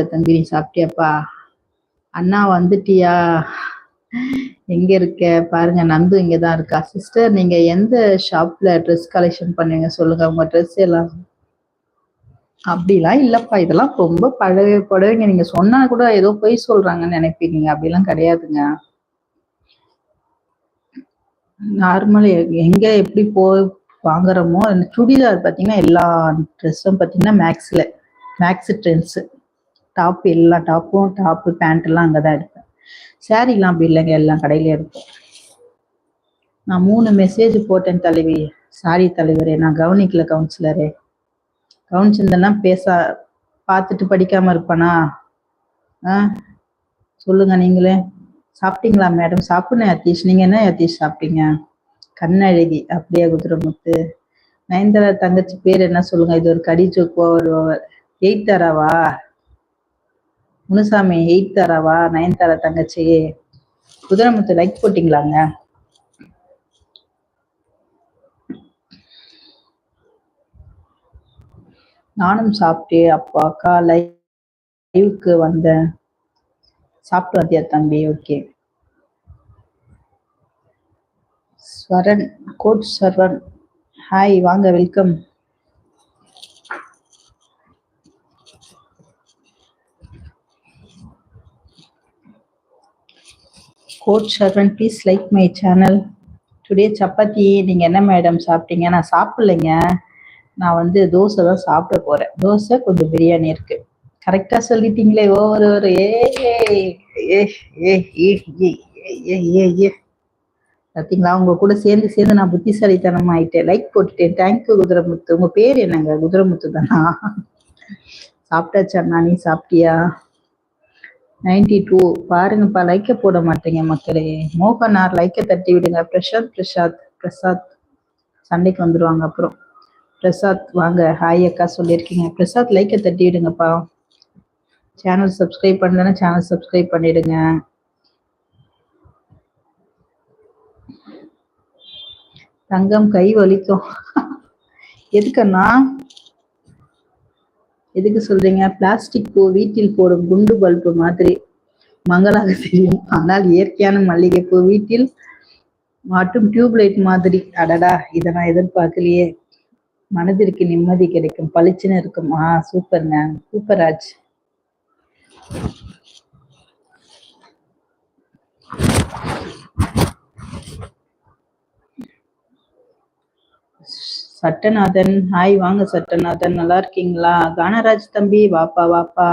தம்பி நீ சாப்பிட்டியாப்பா? அண்ணா வந்துட்டியா? எங்க இருக்க? பாருங்க நந்து இங்க தான் இருக்கா. சிஸ்டர் நீங்க எந்த ஷாப்ல ட்ரெஸ் கலெக்ஷன் பண்ணுவீங்க சொல்லுங்க. உங்க ட்ரெஸ் எல்லாம். அப்படிலாம் இல்லப்பா. இதெல்லாம் ரொம்ப பழைய புடவைங்க. நீங்க சொன்னா கூட ஏதோ பொய் சொல்றாங்கன்னு நினைப்பீங்க. அப்படிலாம் கிடையாதுங்க. நார்மல் எங்க எப்படி போய் வாங்குறோமோ அந்த சுடிதார் பார்த்தீங்கன்னா எல்லா ட்ரெஸ்ஸும் பார்த்தீங்கன்னா மேக்ஸில் மேக்ஸ் ட்ரெண்ட்ஸு டாப் எல்லா டாப்பும் டாப்பு பேண்ட் எல்லாம் அங்கே தான் எடுப்பேன் சாரீலாம் அப்படி இல்லைங்க எல்லாம் கடையில இருக்கும். நான் மூணு மெசேஜ் போட்டேன் தலைவி. சாரி தலைவரே நான் கவனிக்கல கவுன்சிலரே கவனிச்சிருந்தேன்னா பேச பார்த்துட்டு படிக்காம இருப்பானா? ஆ? சொல்லுங்க நீங்களே. சாப்பிட்டீங்களா மேடம் சாப்பிடுங்க அத்தீஷ் நீங்க என்ன அத்தீஷ் சாப்பிட்டீங்க? கண்ணழகி அப்படியே குதிரமுத்து. நயன்தாரா தங்கச்சி பேர் என்ன சொல்லுங்க? இது ஒரு கடி ஜோக்கோ ஒரு எயிட் தாராவா? முனுசாமி எயிட் தராவா நயன்தாரா தங்கச்சி குதிரமுத்து லைக் போட்டிங்களாங்க? நானும் சாப்பிட்டு அப்பா அக்கா லைவுக்கு வந்தேன் சாப்பிட்டு வந்தியா தம்பி? ஓகே ஸ்வரன் கோட் ஸ்வரன். ஹாய் வாங்க welcome coach Sarvan please like my channel today chapati நீங்கள் என்ன மேடம் சாப்பிட்டீங்க? நான் சாப்பிட்லைங்க. நான் வந்து தோசை தான் சாப்பிட போகிறேன் தோசை கொஞ்சம் பிரியாணி இருக்கு. கரெக்டாக சொல்லிட்டீங்களே ஓவர் ஒரு ஏ ஏ ஏ ஏ பார்த்தீங்களா உங்க கூட சேர்ந்து சேர்ந்து நான் புத்திசாலித்தனம் ஆயிட்டேன். லைக் போட்டுட்டேன். Thank you Kuthiramuthu. உங்க பேர் என்னங்க? குதிரமுத்து தானா சாப்பிட்டாச்சா நீ சாப்பிட்டியா? Ninety two. பாருங்கப்பா லைக்க போட மாட்டீங்க மக்களே. மோகனார் லைக்க தட்டி விடுங்க. பிரசாத் பிரசாத் பிரசாத். சண்டைக்கு வந்துருவாங்க அப்புறம். பிரசாத் வாங்க. ஹாய் அக்கா சொல்லியிருக்கீங்க. பிரசாத் லைக்க தட்டி விடுங்கப்பா. சேனல் சப்ஸ்கிரைப் பண்ணலன்னா சேனல் சப்ஸ்கிரைப் பண்ணிடுங்க. தங்கம் கை வலிக்கும். எதுக்கண்ணா? எதுக்கு சொல்றீங்க? பிளாஸ்டிக் பூ வீட்டில் போடும் குண்டு பல்பு மாதிரி. மங்களாக தெரியும். ஆனால் இயற்கையான மல்லிகைப்பூ வீட்டில் மாட்டும் டியூப்லைட் மாதிரி. அடடா இதை நான் எதிர்பார்க்கலையே. மனதிற்கு நிம்மதி கிடைக்கும். பளிச்சுன்னு இருக்கும். ஆ மேம் சூப்பர் சட்டநாதன். ஹாய் வாங்க சட்டநாதன். நல்லா இருக்கீங்களா? கானராஜ் தம்பி வாப்பா வாப்பா.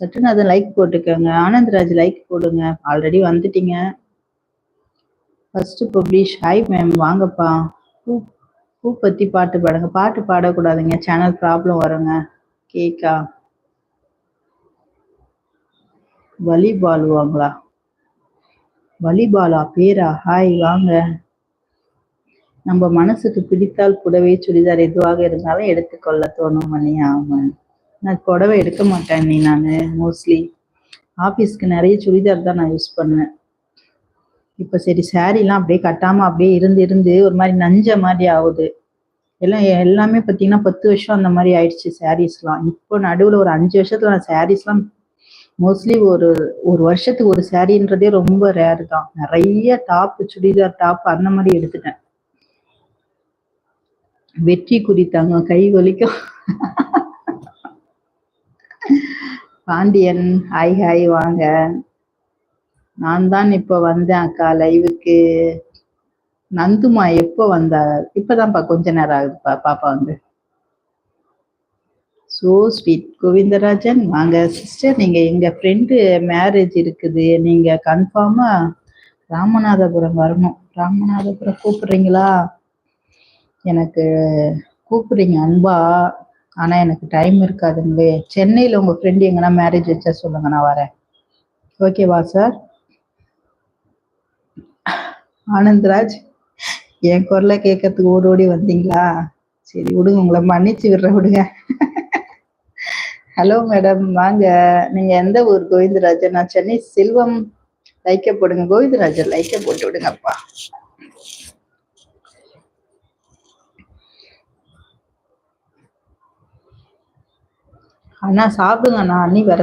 சட்டநாதன் லைக் போட்டுக்கோங்க. ஆனந்த்ராஜ் லைக் போடுங்க. ஆல்ரெடி வந்துட்டீங்க. ஃபர்ஸ்ட் பப்ளிஷ் ஹாய் மேம் வாங்கப்பா. பூ பூ பத்தி பாட்டு பாடுங்க. பாட்டு பாடக்கூடாதுங்க. சேனல் ப்ராப்ளம் வருங்க. கேக்கா. வலிபால் வாங்களா வலிபாலா பேரா? ஹாய் வாங்க. நம்ம மனசுக்கு பிடித்தால் புடவை சுடிதார் எதுவாக இருந்தாலும் எடுத்துக்கொள்ள தோணும் மணி ஆமா நான் புடவை எடுக்க மாட்டேன் நீ நான் மோஸ்ட்லி ஆஃபீஸ்க்கு நிறைய சுடிதார் தான் நான் யூஸ் பண்ணேன் இப்போ சரி சாரீலாம் அப்படியே கட்டாம அப்படியே இருந்து இருந்து ஒரு மாதிரி நஞ்ச மாதிரி ஆகுது. எல்லாம் எல்லாமே பார்த்தீங்கன்னா பத்து வருஷம் அந்த மாதிரி ஆயிடுச்சு சாரீஸ்லாம் இப்போ நடுவில் ஒரு அஞ்சு வருஷத்துல நான் சாரீஸ்லாம் மோஸ்ட்லி ஒரு ஒரு வருஷத்துக்கு ஒரு சாரீன்றதே ரொம்ப ரேர் தான். நிறைய டாப் சுடிதார் டாப் அந்த மாதிரி எடுத்துட்டேன். வெற்றி குறித்தாங்க கை வலிக்கும். பாண்டியன் ஹாய் ஹாய் வாங்க. நான் தான் இப்ப வந்தேன் அக்கா லைவுக்கு நந்துமா எப்போ வந்தா? இப்பதான்ப்பா கொஞ்ச நேரம் ஆகுதுப்பா பாப்பா வந்து. சோ ஸ்வீட் கோவிந்தராஜன் வாங்க சிஸ்டர் நீங்க எங்க ஃப்ரெண்டு மேரேஜ் இருக்குது. நீங்க கன்ஃபார்மா ராமநாதபுரம் வரணும். ராமநாதபுரம் கூப்பிடுறீங்களா? எனக்கு கூப்பிடுறீங்க அன்பா. ஆனா எனக்கு டைம் இருக்காதுங்களே. சென்னையில உங்க ஃப்ரெண்டு எங்கன்னா மேரேஜ் வச்சா சொல்லுங்க நான் வரேன். ஓகேவா சார் ஆனந்த்ராஜ் என் குரலை கேட்கறதுக்கு ஓடி ஓடி வந்தீங்களா? சரி விடுங்க உங்களை மன்னிச்சு விடுற விடுங்க. ஹலோ மேடம் வாங்க. நீங்க எந்த ஊர்? கோவிந்தராஜன் நான் சென்னை செல்வம் லைக்க போடுங்க கோவிந்தராஜன் லைக்க போட்டு விடுங்கப்பா. அண்ணா சாப்பிடுங்க அண்ணா அண்ணி வேற